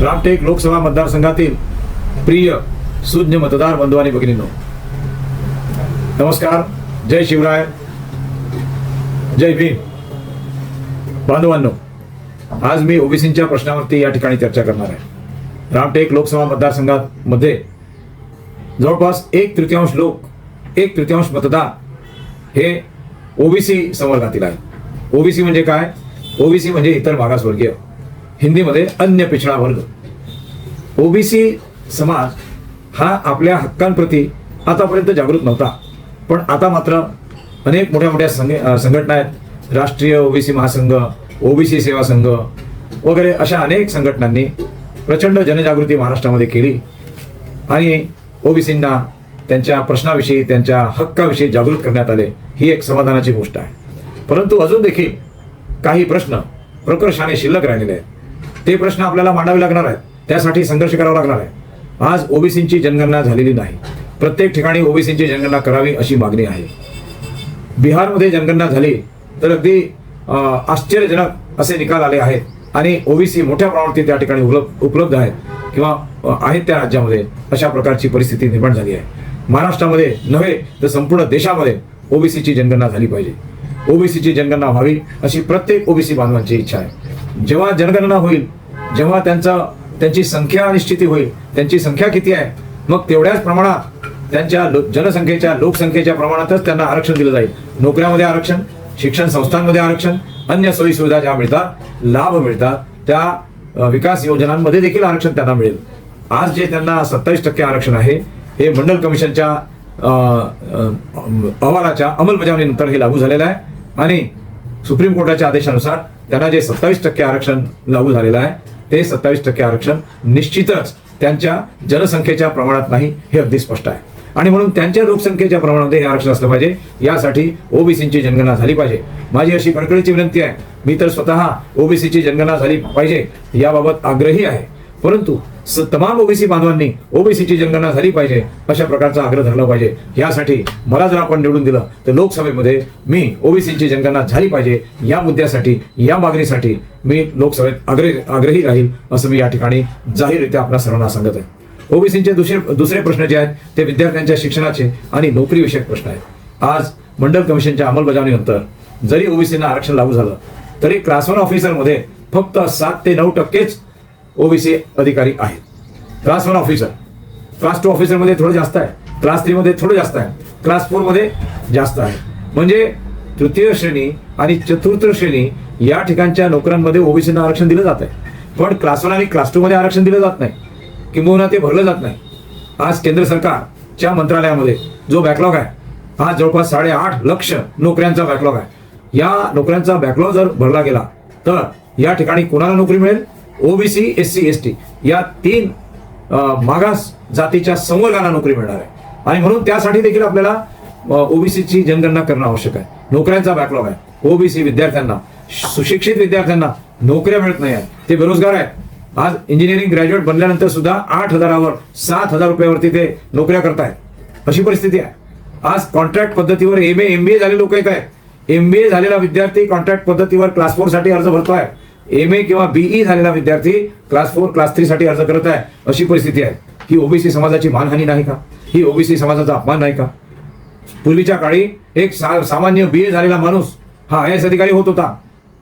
रामटेक लोकसभा मतदारसंघातील प्रिय सुज्ञ मतदार बंधू आणि भगिनींनो. नमस्कार. जय शिवराय. जय भीम. बांधवांनो आज मी ओबीसींच्या प्रश्नावरती या ठिकाणी चर्चा करणार आहे. रामटेक लोकसभा मतदारसंघात मध्ये जवळपास एक तृतीयांश लोक एक तृतीयांश मतदार हे ओबीसी संवर्गातील आहे ओबीसी म्हणजे काय? ओबीसी म्हणजे इतर मागासवर्गीय. हिंदीमध्ये अन्य पिछडा वर्ग. ओबीसी समाज हा आपल्या हक्कांप्रती आतापर्यंत जागृत नव्हता. पण आता मात्र अनेक मोठ्या मोठ्या संघ संघटना आहेत. राष्ट्रीय ओबीसी महासंघ ओबीसी सेवा संघ वगैरे अशा अनेक संघटनांनी प्रचंड जनजागृती महाराष्ट्रामध्ये केली. आणि ओबीसींना त्यांच्या प्रश्नाविषयी त्यांच्या हक्काविषयी जागृत करण्यात आले ही एक समाधानाची गोष्ट आहे. परंतु अजून देखील काही प्रश्न प्रकर्षाने शिल्लक राहिलेले आहेत. ते प्रश्न आपल्याला मांडावे लागणार आहेत. त्यासाठी संघर्ष करावा लागणार आहे. आज ओबीसींची जनगणना झालेली नाही. प्रत्येक ठिकाणी ओबीसींची जनगणना करावी अशी मागणी आहे. बिहारमध्ये जनगणना झाली तर अगदी आश्चर्यजनक असे निकाल आले आहेत. आणि ओबीसी मोठ्या प्रमाणात त्या ठिकाणी उपलब्ध उपलब्ध आहेत किंवा आहेत त्या राज्यामध्ये अशा प्रकारची परिस्थिती निर्माण झाली आहे. महाराष्ट्रामध्ये नव्हे तर संपूर्ण देशामध्ये ओबीसीची जनगणना झाली पाहिजे. ओबीसीची जनगणना व्हावी अशी प्रत्येक ओबीसी बांधवांची इच्छा आहे. जेव्हा जनगणना होईल जेव्हा त्यांचा त्यांची संख्या निश्चिती होईल त्यांची संख्या किती आहे मग तेवढ्याच प्रमाणात त्यांच्या लो- जनसंख्येच्या लोकसंख्येच्या प्रमाणातच त्यांना आरक्षण दिलं जाईल. नोकऱ्यामध्ये आरक्षण शिक्षण संस्थांमध्ये आरक्षण अन्य सोयी सुविधा ज्या मिळतात लाभ मिळतात त्या विकास योजनांमध्ये देखील आरक्षण त्यांना मिळेल. आज जे त्यांना सत्तावीस टक्के आरक्षण आहे हे मंडल कमिशनच्या अहवालाच्या अंमलबजावणीनंतर हे लागू झालेलं आहे. आणि सुप्रीम कोर्टाच्या आदेशानुसार त्यांना जे सत्तावीस टक्के आरक्षण लागू झालेलं आहे ते सत्तावीस टक्के आरक्षण निश्चितच त्यांच्या जनसंख्येच्या प्रमाणात नाही हे अगदी स्पष्ट आहे. आणि म्हणून त्यांच्या लोकसंख्येच्या प्रमाणामध्ये हे आरक्षण असलं पाहिजे यासाठी ओबीसीची जनगणना झाली पाहिजे. माझी अशी कडकडीची विनंती आहे मी तर स्वतः ओबीसीची जनगणना झाली पाहिजे याबाबत आग्रही आहे. परंतु तमाम ओबीसी बांधवांनी ओबीसीची जनगणना झाली पाहिजे अशा प्रकारचा आग्रह धरला पाहिजे. यासाठी मला जर आपण निवडून दिलं तर लोकसभेमध्ये मी ओबीसीची जनगणना झाली पाहिजे. या मुद्द्यासाठी या मागणीसाठी मी लोकसभेत आग्रही आग्रही राहील असं मी या ठिकाणी जाहीररित्या आपल्या सर्वांना सांगत आहे. ओबीसीचे दुसरे दुसरे प्रश्न जे आहेत ते विद्यार्थ्यांच्या शिक्षणाचे आणि नोकरीविषयक प्रश्न आहेत. आज मंडल कमिशनच्या अंमलबजावणीनंतर जरी ओबीसींना आरक्षण लागू झालं तरी क्लास वन ऑफिसरमध्ये फक्त सात ते नऊ टक्केच ओबीसी अधिकारी आहेत. Class one officer class two ऑफिसरमध्ये थोडं जास्त आहे. क्लास थ्रीमध्ये थोडं जास्त आहे. क्लास फोरमध्ये जास्त आहे. म्हणजे तृतीय श्रेणी आणि चतुर्थ श्रेणी या ठिकाणच्या नोकऱ्यांमध्ये ओबीसीना आरक्षण दिलं जात आहे पण क्लास वन आणि क्लास टू मध्ये आरक्षण दिलं जात नाही. किंबहुना ते भरलं जात नाही. आज केंद्र सरकारच्या मंत्रालयामध्ये जो बॅकलॉग आहे हा जवळपास साडेआठ लक्ष नोकऱ्यांचा बॅकलॉग आहे. या नोकऱ्यांचा बॅकलॉग जर भरला गेला तर या ठिकाणी कोणाला नोकरी मिळेल? OBC S C S T या तीन मागास जातीच्या संवर्गाला नोकरी मिळणार आहे. आणि म्हणून त्यासाठी देखील आपल्याला ओबीसीची जनगणना करणं आवश्यक आहे. नोकऱ्यांचा बॅकलॉग आहे. ओबीसी विद्यार्थ्यांना सुशिक्षित विद्यार्थ्यांना नोकऱ्या मिळत नाही आहेत. ते बेरोजगार आहेत. आज इंजिनिअरिंग ग्रॅज्युएट बनल्यानंतर सुद्धा आठ हजारावर सात हजार रुपयावरती ते नोकऱ्या करतायत. अशी परिस्थिती आहे. आज कॉन्ट्रॅक्ट पद्धतीवर एम ए एम बी ए झालेले लोक येत आहेत. एम बी ए झालेला विद्यार्थी कॉन्ट्रॅक्ट पद्धतीवर क्लास फोरसाठी अर्ज आहे एम ए किंवा बीई झालेला विद्यार्थी क्लास फोर क्लास थ्री साठी अर्ज करत आहे. अशी परिस्थिती आहे. ही ओबीसी समाजाची मानहानी नाही का? ही ओबीसी समाजाचा अपमान नाही का? पूर्वीच्या काळी एक सा, सामान्य बी ए झालेला माणूस हा आय एस अधिकारी होत होता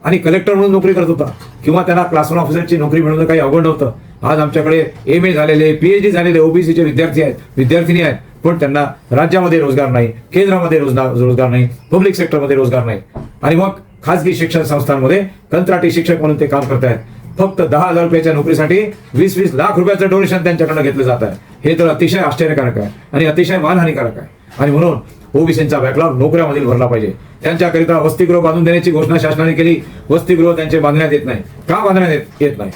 आणि कलेक्टर म्हणून नोकरी करत होता. किंवा त्यांना क्लास वन ऑफिसरची नोकरी मिळवणं काही अवघड नव्हतं. आज आमच्याकडे एम ए झालेले पीएचडी झालेले ओबीसीचे विद्यार्थी आहेत विद्यार्थिनी आहेत. पण त्यांना राज्यामध्ये रोजगार नाही केंद्रामध्ये रोजगार रोजगार नाही पब्लिक सेक्टरमध्ये रोजगार नाही. आणि मग खाजगी शिक्षण संस्थांमध्ये कंत्राटी शिक्षक म्हणून ते काम करत आहेत फक्त दहा हजार रुपयाच्या नोकरीसाठी वीस वीस लाख रुपयाचं डोनेशन त्यांच्याकडनं घेतलं जात आहे. हे तर अतिशय आश्चर्यकारक आहे आणि अतिशय मानहानिकारक आहे. आणि म्हणून ओबीसींचा बॅकलॉग नोकऱ्यामधील भरला पाहिजे. त्यांच्याकरिता वसतिगृह बांधून देण्याची घोषणा शासनाने केली. वसतिगृह त्यांचे बांधण्यात येत नाही. का बांधण्यात येत- येत नाही?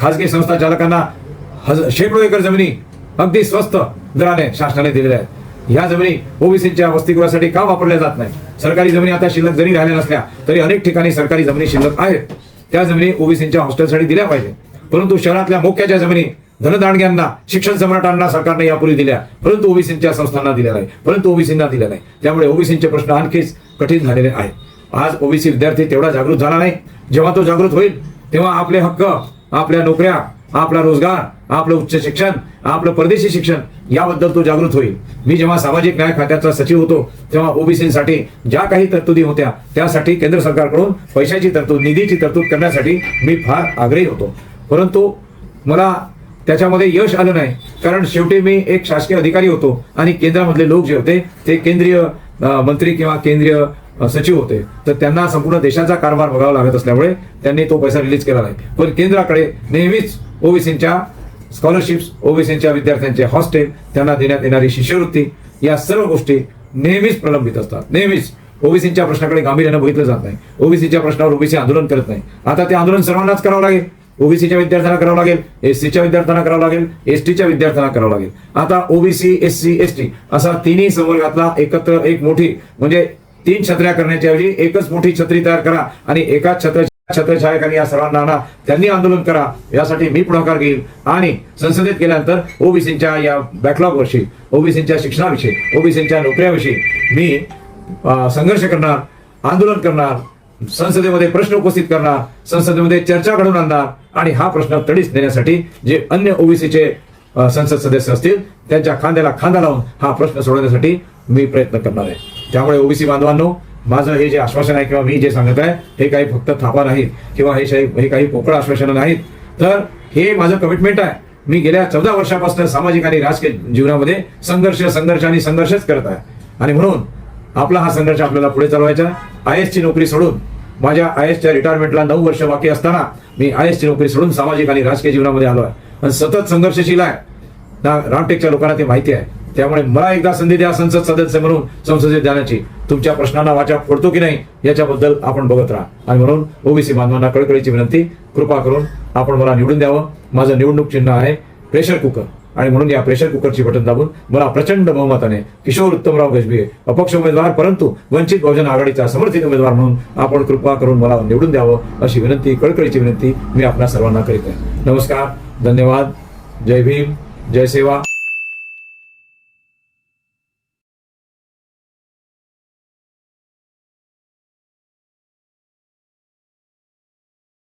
खासगी संस्था चालकांना हज- शेकडो एकर जमिनी अगदी स्वस्त दराने शासनाने दिलेल्या आहेत. ह्या जमिनी ओबीसीच्या वसतिगृहासाठी का वापरल्या जात नाही? सरकारी जमिनी आता शिल्लक जरी राहिल्या नसल्या तरी अनेक ठिकाणी सरकारी जमिनी शिल्लक आहेत. त्या जमिनी ओबीसीच्या हॉस्टेलसाठी दिल्या पाहिजे. परंतु शहरातल्या मोक्याच्या जमिनी धनदांडग्यांना शिक्षण सम्राटांना सरकारने यापूर्वी दिल्या. परंतु ओबीसीच्या संस्थांना दिल्या नाही. परंतु ओबीसींना दिल्या नाही. त्यामुळे ओबीसीचे प्रश्न आणखीच कठीण झालेले आहेत. आज ओबीसी विद्यार्थी तेवढा जागृत झाला नाही. जेव्हा तो जागृत होईल तेव्हा आपले हक्क आपल्या नोकऱ्या आपला रोजगार आपलं उच्च शिक्षण आपलं परदेशी शिक्षण याबद्दल तो जागृत होईल. मी जेव्हा सामाजिक न्याय खात्याचा सचिव होतो तेव्हा ओबीसीसाठी ज्या काही तरतुदी होत्या त्यासाठी केंद्र सरकारकडून पैशाची तरतूद निधीची तरतूद करण्यासाठी मी फार आग्रही होतो. परंतु मला त्याच्यामध्ये यश आलं नाही. कारण शेवटी मी एक शासकीय अधिकारी होतो आणि केंद्रामधले लोक जे होते ते केंद्रीय मंत्री किंवा केंद्रीय सचिव होते. तर त्यांना संपूर्ण देशाचा कारभार बघावा लागत असल्यामुळे त्यांनी तो पैसा रिलीज केला नाही. पण केंद्राकडे नेहमीच ओबीसीच्या स्कॉलरशिप्स ओबीसीच्या विद्यार्थ्यांचे हॉस्टेल त्यांना देण्यात येणारी शिष्यवृत्ती या सर्व गोष्टी नेहमीच प्रलंबित असतात. नेहमीच. ओबीसीच्या प्रश्नाकडे गांभीर्यानं बघितलं जात नाही. ओबीसीच्या प्रश्नावर ओबीसी आंदोलन करत नाही. आता ते आंदोलन सर्वांनाच करावं लागेल. ओबीसीच्या विद्यार्थ्यांना करावं लागेल. एससीच्या विद्यार्थ्यांना करावं लागेल. एसटीच्या विद्यार्थ्यांना करावं लागेल. आता ओबीसी एससी एसटी असा तिन्ही संवर्गातला एकत्र एक मोठी म्हणजे तीन छत्र्या करण्याच्या ऐवजी एकच मोठी छत्री तयार करा आणि एकाच छत्र्या छत्रछायकांनी या सर्वांना त्यांनी आंदोलन करा. यासाठी मी पुढाकार घेईल आणि संसदेत गेल्यानंतर ओबीसीच्या या बॅकलॉग वर्षी ओबीसीच्या शिक्षणाविषयी ओबीसीच्या नोकऱ्याविषयी मी संघर्ष करणार आंदोलन करणार संसदेमध्ये प्रश्न उपस्थित करणार संसदेमध्ये चर्चा घडवून आणणार आणि हा प्रश्न तडीस देण्यासाठी जे अन्य ओबीसीचे संसद सदस्य असतील त्यांच्या खांद्याला खांदा लावून हा प्रश्न सोडवण्यासाठी मी प्रयत्न करणार आहे. त्यामुळे ओबीसी बांधवांनो माझं हे जे आश्वासन आहे किंवा मी जे सांगत आहे हे काही फक्त थापा नाहीत किंवा हे हे काही पोकळ आश्वासनं नाहीत. तर हे माझं कमिटमेंट आहे. मी गेल्या चौदा वर्षापासून सामाजिक आणि राजकीय जीवनामध्ये संघर्ष संघर्ष आणि संघर्षच करत आहे. आणि म्हणून आपला हा संघर्ष आपल्याला पुढे चालवायचा आय एसची नोकरी सोडून माझ्या आय एसच्या रिटायरमेंटला नऊ वर्ष बाकी असताना मी आय एसची नोकरी सोडून सामाजिक आणि राजकीय जीवनामध्ये आलो आहे. आणि सतत संघर्षशील आहे. ना रामटेकच्या लोकांना ते माहिती आहे. त्यामुळे मला एकदा संधी द्या संसद सदस्य म्हणून संसदेत जाण्याची. तुमच्या प्रश्नांना वाचा फोडतो की नाही याच्याबद्दल आपण बघत राहा. आणि म्हणून ओबीसी बांधवांना कळकळीची विनंती कृपा करून आपण मला निवडून द्यावं. माझं निवडणूक चिन्ह आहे प्रेशर कुकर. आणि म्हणून या प्रेशर कुकरची बटन दाबून मला प्रचंड बहुमताने किशोर उत्तमराव गजबे अपक्ष उमेदवार परंतु वंचित बहुजन आघाडीचा समर्थित उमेदवार म्हणून आपण कृपा करून मला निवडून द्यावं अशी विनंती कळकळीची विनंती मी आपल्या सर्वांना करीत आहे. नमस्कार धन्यवाद. जय भीम जय सेवा.